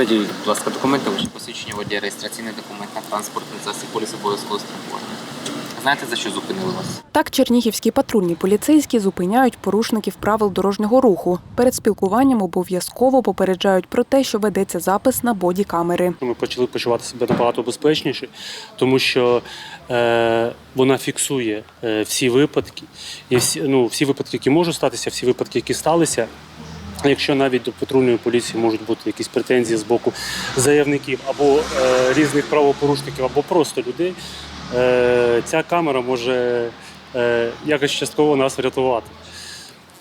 Покажіть, будь ласка, документи, ваші посвідчення водія, реєстраційний документ на транспортний засіб поліс обов'язкового страхування. Знаєте, за що зупинили вас? Так, чернігівські патрульні поліцейські зупиняють порушників правил дорожнього руху. Перед спілкуванням обов'язково попереджають про те, що ведеться запис на боді-камери. Ми почали почувати себе набагато безпечніше, тому що е, вона фіксує е, всі випадки, і всі, ну, всі випадки, які можуть статися, всі випадки, які сталися. Якщо навіть до патрульної поліції можуть бути якісь претензії з боку заявників або е, різних правопорушників, або просто людей, е, ця камера може е, якось частково нас врятувати.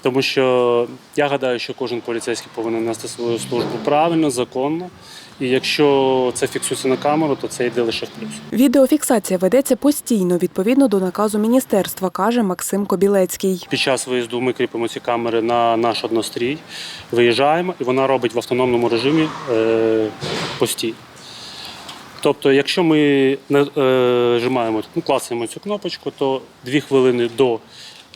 Тому що я гадаю, що кожен поліцейський повинен нести свою службу правильно, законно. І якщо це фіксується на камеру, то це йде лише в плюс. Відеофіксація ведеться постійно відповідно до наказу міністерства, каже Максим Кобілецький. Під час виїзду ми кріпимо ці камери на наш однострій, виїжджаємо, і вона робить в автономному режимі е, постій. Тобто, якщо ми нажимаємо, ну, клацаємо цю кнопочку, то дві хвилини до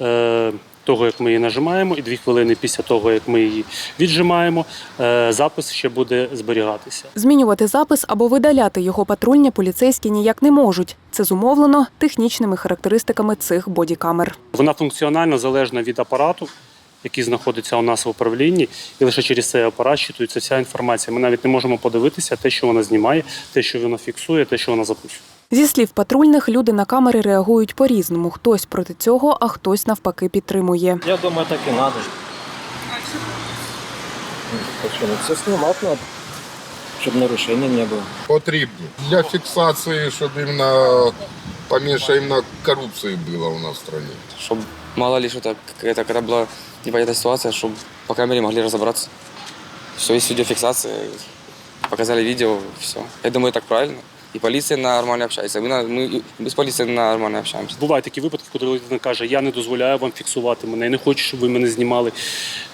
е, того, як ми її нажимаємо, і дві хвилини після того, як ми її віджимаємо, е, запис ще буде зберігатися. Змінювати запис або видаляти його патрульні поліцейські ніяк не можуть. Це зумовлено технічними характеристиками цих бодікамер. Вона функціонально залежна від апарату, який знаходиться у нас в управлінні, і лише через цей апарат щитується вся інформація. Ми навіть не можемо подивитися те, що вона знімає, те, що вона фіксує, те, що вона записує. Зі слів патрульних, люди на камери реагують по-різному. Хтось проти цього, а хтось навпаки підтримує. Я думаю, так и надо. Так что, ну, все снимать надо, чтобы нарушений не было. потрібні для фіксації, щоб іменно поменше іменно корупції було у нас в стране. чтобы мало ли что-то, какая-то, когда была непонятная ситуация, чтобы по камере могли разобраться. Все, есть видеофиксация, показали видео, все. Я думаю, так правильно. И полиция нормально общается. Мы, на- мы, мы с полицией нормально общаемся. Бувають такі випадки, коли людина каже, я не дозволяю вам фіксувати мене, я не хочу, щоб ви мене знімали.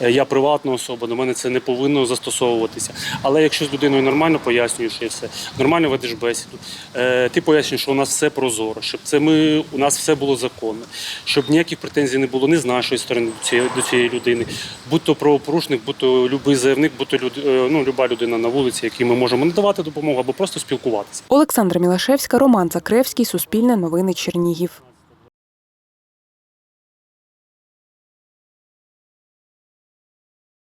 Е, Я приватна особа, до мене це не повинно застосовуватися. Але якщо з людиною нормально пояснюєш і все, нормально ведеш бесіду, е, ти пояснюєш, що у нас все прозоро, щоб це ми, у нас все було законно, щоб ніяких претензій не було ні з нашої сторони до цієї, до цієї людини, будь то правопорушник, будь то любий заявник, будь то люд, е, ну, люба людина на вулиці, якій ми можемо надавати допомогу або просто спілкуватися. Олександра Мілашевська, Роман Закревський, Суспільне новини Чернігів.